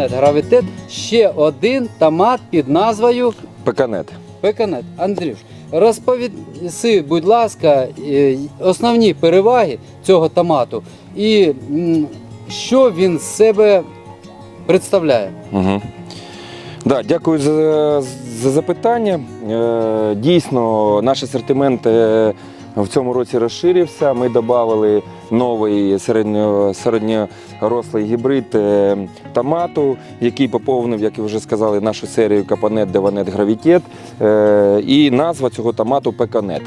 Деванет Гравітет ще один томат під назвою Пеканет. Пеканет. Андрюш, розповіси, будь ласка, е, основні переваги цього томату і що він з себе представляє. Угу. Да, дякую за, за запитання. Е, дійсно, наш асортимент е, в цьому році розширився. Ми додали новий середньо, середньорослий гібрид е, томату, який поповнив, як і вже сказали, нашу серію Капанет, Деванет, Гравітет. Е, і назва цього томату Пеканет.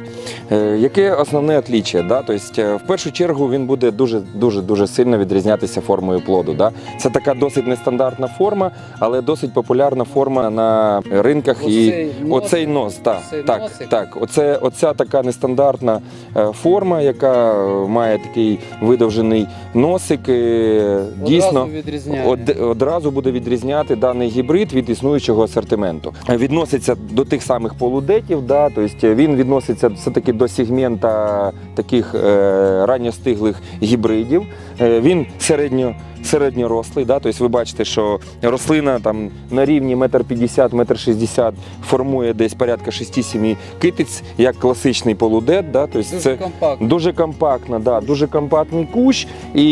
Е, яке основне отліччя? Да? Тобто, в першу чергу він буде дуже дуже дуже сильно відрізнятися формою плоду. Да? Це така досить нестандартна форма, але досить популярна форма на ринках. і Оцей носик, оцей нос, так, оцей так, носик. так. Оце, оця така нестандартна форма, яка має такий видовжений носик. е, Дійсно, Одразу відрізняє. Од, одразу буде відрізняти даний гібрид від існуючого асортименту. Відноситься до тих самих полудетів, да, тобто він відноситься все-таки до сегмента таких е, ранньостиглих гібридів. Е, він середньо. Середньорослий, да, тобто ви бачите, що рослина там на рівні 1,50 м, 1,60 м формує десь порядка 6-7 китиць, як класичний полудет. Да, тобто Дуже це компактно. Дуже компактна, да, дуже компактний кущ, і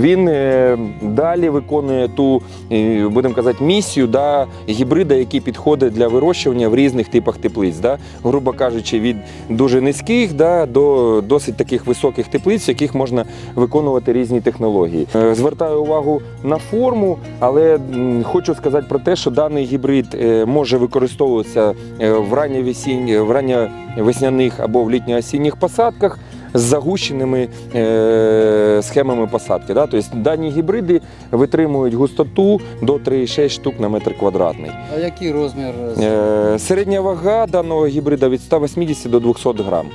він е, далі виконує ту, е, будемо казати, місію да, гібрида, який підходить для вирощування в різних типах теплиць. Да. Грубо кажучи, від дуже низьких да, до досить таких високих теплиць, в яких можна виконувати різні технології. Е, Звертаю увагу на форму, але хочу сказати про те, що даний гібрид може використовуватися в ранньовесняних або в літньо-осінніх посадках з загущеними е, схемами посадки. Да? Тобто дані гібриди витримують густоту до 3,6 штук на метр квадратний. А який розмір? Е, середня вага даного гібрида від 180 до 200 грам.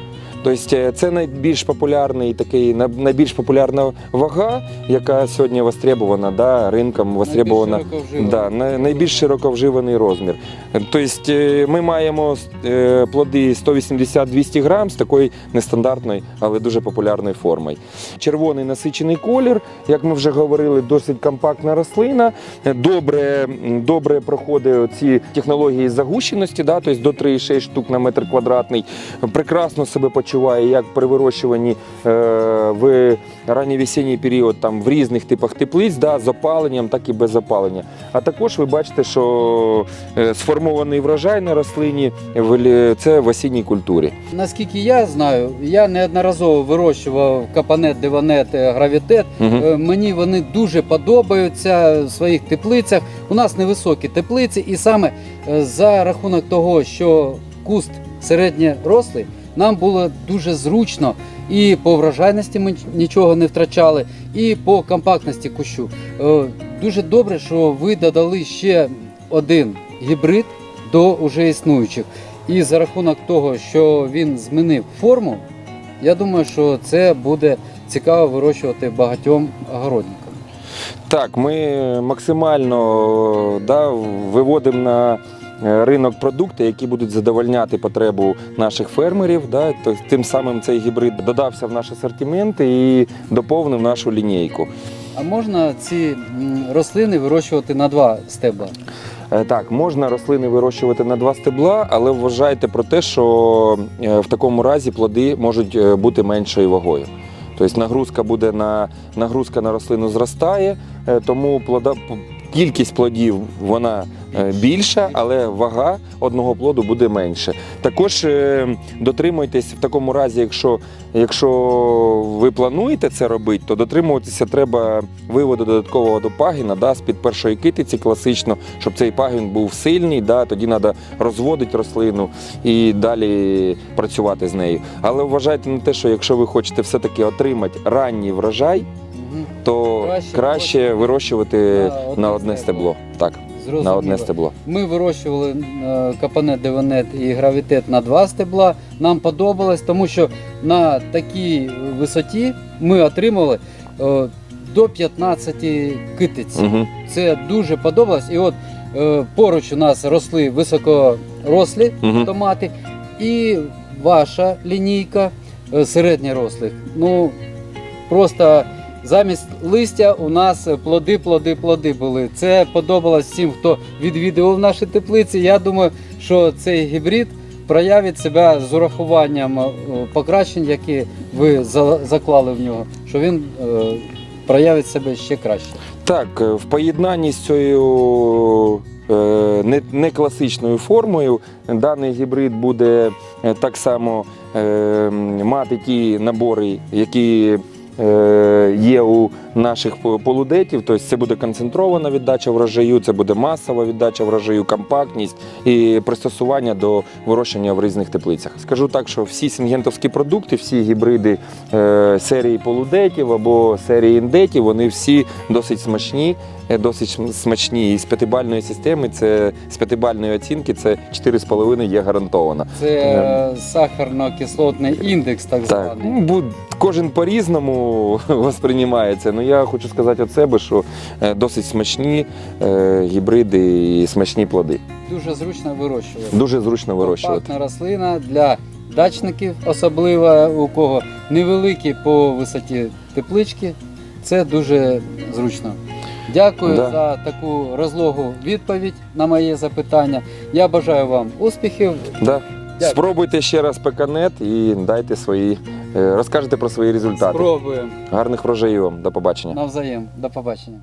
Тобто е, це найбільш популярний такий найбільш популярна вага, яка сьогодні востребована да, ринком, востребована. Найбільш. Да, найбільш широко вживаний розмір. Тобто е, ми маємо е, плоди 180-200 грам з такою нестандартною, але дуже популярною формою. Червоний насичений колір, як ми вже говорили, досить компактна рослина. Добре, добре проходить ці технології загущеності, да, тобто до 3,6 штук на метр квадратний. Прекрасно себе почуває як при вирощуванні е, в ранньовесінній період там, в різних типах теплиць, да, з опаленням, так і без опалення. А також ви бачите, що е, сформований врожай на рослині в це в осінній культурі. Наскільки я знаю, я неодноразово вирощував капанет, диванет, е, гравітет. Е, Мені вони дуже подобаються в своїх теплицях. У нас невисокі теплиці, і саме за рахунок того, що куст середньорослий, нам було дуже зручно. І по врожайності ми нічого не втрачали, і по компактності кущу. Е, Дуже добре, що ви додали ще один гібрид до уже існуючих. І за рахунок того, що він змінив форму, я думаю, що це буде цікаво вирощувати багатьом огородникам. Так, ми максимально да, виводимо на ринок продукти, які будуть задовольняти потребу наших фермерів. Да, то тим самим цей гібрид додався в наш асортимент і доповнив нашу лінійку. А можна ці рослини вирощувати на два стебла? Е, Так, можна рослини вирощувати на два стебла, але вважайте про те, що е, в такому разі плоди можуть е, бути меншою вагою. Тобто нагрузка буде на нагрузка на рослину зростає, е, тому плода кількість плодів вона е, більша, але вага одного плоду буде менше. Також е, дотримуйтесь в такому разі, якщо, якщо ви плануєте це робити, то дотримуватися треба виводу додаткового до пагіна да, з-під першої китиці класично, щоб цей пагін був сильний, да, тоді треба розводити рослину і далі працювати з нею. Але вважайте на те, що якщо ви хочете все-таки отримати ранній врожай. То Краще краще, вирощувати на одне стебло. стебло. Так, Зрозуміло. на одне стебло. Ми вирощували е, капанет, деванет і гравітет на два стебла. Нам подобалось, тому що на такій висоті ми отримали е, до 15 китиць. Угу. Це дуже подобалось. І от е, поруч у нас росли високорослі Угу. томати, і ваша лінійка середньорослих. Ну просто замість листя у нас плоди, плоди, плоди були. Це подобалось всім, хто відвідував наші теплиці. Я думаю, що цей гібрид проявить себе з урахуванням е, покращень, які ви за- заклали в нього, що він е, проявить себе ще краще. Так, е, в поєднанні з цією не, не класичною формою даний гібрид буде так само мати ті набори, які є у наших по- полудетів. Тобто це буде концентрована віддача врожаю, це буде масова віддача врожаю, компактність і пристосування до вирощення в різних теплицях. Скажу так, що всі сінгентовські продукти, всі гібриди е, серії полудетів або серії індетів, вони всі досить смачні, е, досить смачні. І з п'ятибальної системи, це з п'ятибальної оцінки, це 4,5 є гарантовано. Це е, сахарно-кислотний індекс, так Так, званий. Кожен по-різному восприймається. Ну я хочу сказати від себе, що е, досить смачні е, гібриди і смачні плоди. Дуже зручно вирощувати. Дуже зручно вирощувати. Компактна рослина для дачників, особливо у кого невеликі по висоті теплички. Це дуже зручно. Дякую Да. за таку розлогу відповідь на моє запитання. Я бажаю вам успіхів. Да. Дякую. Спробуйте ще раз пеканет і дайте свої, розкажете про свої результати. Спробуємо Гарних врожаїв вам. До побачення. навзаєм. До побачення.